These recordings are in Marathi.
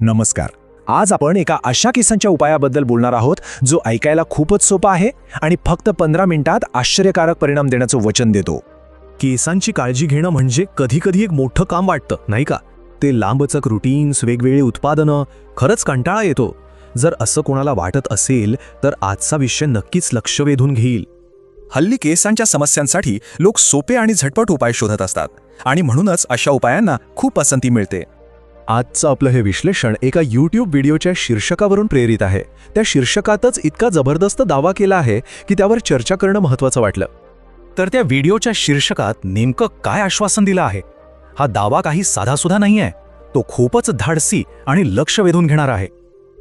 नमस्कार. आज आपण एका अशा केसांच्या उपायाबद्दल बोलणार आहोत जो ऐकायला खूपच सोपा आहे आणि फक्त पंधरा मिनिटात आश्चर्यकारक परिणाम देण्याचं वचन देतो. केसांची काळजी घेणं म्हणजे कधी कधी एक मोठं काम वाटतं नाही का? ते लांबचक रुटीन्स वेगवेगळी उत्पादनं खरंच कंटाळा येतो. जर असं कोणाला वाटत असेल तर आजचा विषय नक्कीच लक्ष वेधून घेईल. हल्ली केसांच्या समस्यांसाठी लोक सोपे आणि झटपट उपाय शोधत असतात आणि म्हणूनच अशा उपायांना खूप पसंती मिळते. आजचं आपलं हे विश्लेषण एका यूट्यूब व्हिडिओच्या शीर्षकावरून प्रेरित आहे. त्या शीर्षकातच इतका जबरदस्त दावा केला आहे की त्यावर चर्चा करणं महत्त्वाचं वाटलं. तर त्या व्हिडिओच्या शीर्षकात नेमकं काय आश्वासन दिलं आहे? हा दावा काही साधासुद्धा नाही आहे. तो खूपच धाडसी आणि लक्ष वेधून घेणार आहे.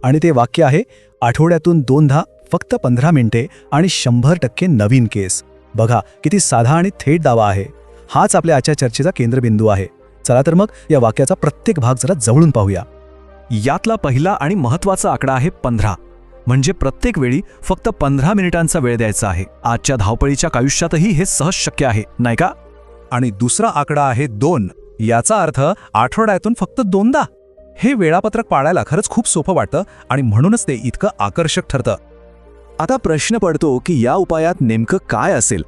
आणि ते वाक्य आहे आठवड्यातून दोनदा फक्त पंधरा मिनिटे आणि शंभर टक्के नवीन केस. बघा किती साधा आणि थेट दावा आहे. हाच आपल्या आजच्या चर्चेचा केंद्रबिंदू आहे. चला तर मग या वाक्याचा प्रत्येक भाग जरा जवळून पाहूया. यातला पहिला आणि महत्त्वाचा आकडा आहे पंधरा. म्हणजे प्रत्येक वेळी फक्त पंधरा मिनिटांचा वेळ द्यायचा आहे. आजच्या धावपळीच्या आयुष्यातही हे सहज शक्य आहे नाही का? आणि दुसरा आकडा आहे दोन. याचा अर्थ आठवड्यातून फक्त दोनदा. हे वेळापत्रक पाळायला खरंच खूप सोपं वाटतं आणि म्हणूनच ते इतकं आकर्षक ठरतं. आता प्रश्न पडतो की या उपायात नेमकं काय असेल?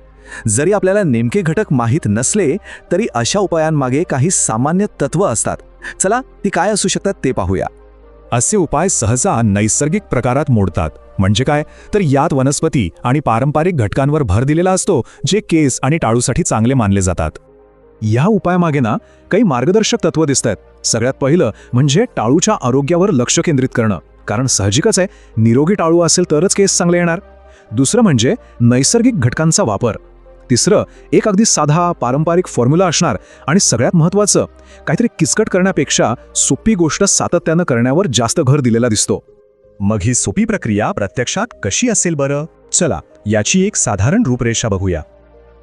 जरी आपल्याला नेमके घटक माहीत नसले तरी अशा उपायांमागे काही सामान्य तत्व असतात. चला ती काय असू शकतात ते पाहूया. असे उपाय सहसा नैसर्गिक प्रकारात मोडतात. म्हणजे काय? तर यात वनस्पती आणि पारंपरिक घटकांवर भर दिलेला असतो जे केस आणि टाळूसाठी चांगले मानले जातात. या उपायामागे ना काही मार्गदर्शक तत्व दिसत आहेत सगळ्यात पहिलं म्हणजे टाळूच्या आरोग्यावर लक्ष केंद्रित करणं. कारण साहजिकच आहे निरोगी टाळू असेल तरच केस चांगले येणार. दुसरं म्हणजे नैसर्गिक घटकांचा वापर. तिसरं एक अगदी साधा पारंपरिक फॉर्म्युला असणार आणि सगळ्यात महत्त्वाचं काहीतरी किचकट करण्यापेक्षा सोपी गोष्ट सातत्यानं करण्यावर जास्त भर दिलेला दिसतो. मग ही सोपी प्रक्रिया प्रत्यक्षात कशी असेल बरं? चला याची एक साधारण रूपरेषा बघूया.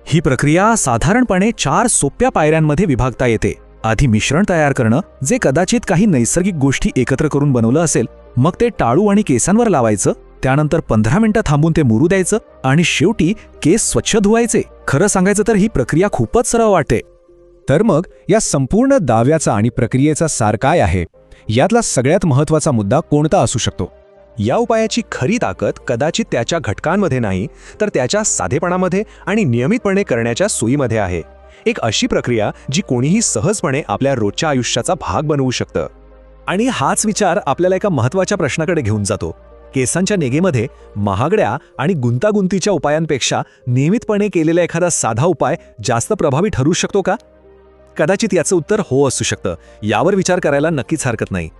ही प्रक्रिया साधारणपणे चार सोप्या पायऱ्यांमध्ये विभागता येते. आधी मिश्रण तयार करणं जे कदाचित काही नैसर्गिक गोष्टी एकत्र करून बनवलं असेल मग ते टाळू आणि केसांवर लावायचं त्यानंतर पंधरा मिनिटं थांबून ते मुरू द्यायचं आणि शेवटी केस स्वच्छ धुवायचे. खरं सांगायचं तर ही प्रक्रिया खूपच सरळ वाटते. तर मग या संपूर्ण दाव्याचा आणि प्रक्रियेचा सार काय आहे? यातला सगळ्यात महत्त्वाचा मुद्दा कोणता असू शकतो? या उपायाची खरी ताकद कदाचित त्याच्या घटकांमध्ये नाही तर त्याच्या साधेपणामध्ये आणि नियमितपणे करण्याच्या सोयीमध्ये आहे. एक अशी प्रक्रिया जी कोणीही सहजपणे आपल्या रोजच्या आयुष्याचा भाग बनवू शकतं. आणि हाच विचार आपल्याला एका महत्त्वाच्या प्रश्नाकडे घेऊन जातो. केसांच्या नेगेमध्ये महागड्या आणि गुंतागुंतीच्या उपायांपेक्षा नियमितपणे केलेला एखादा साधा उपाय जास्त प्रभावी ठरू शकतो का? कदाचित याचं उत्तर हो असू शकतं. यावर विचार करायला नक्कीच हरकत नाही.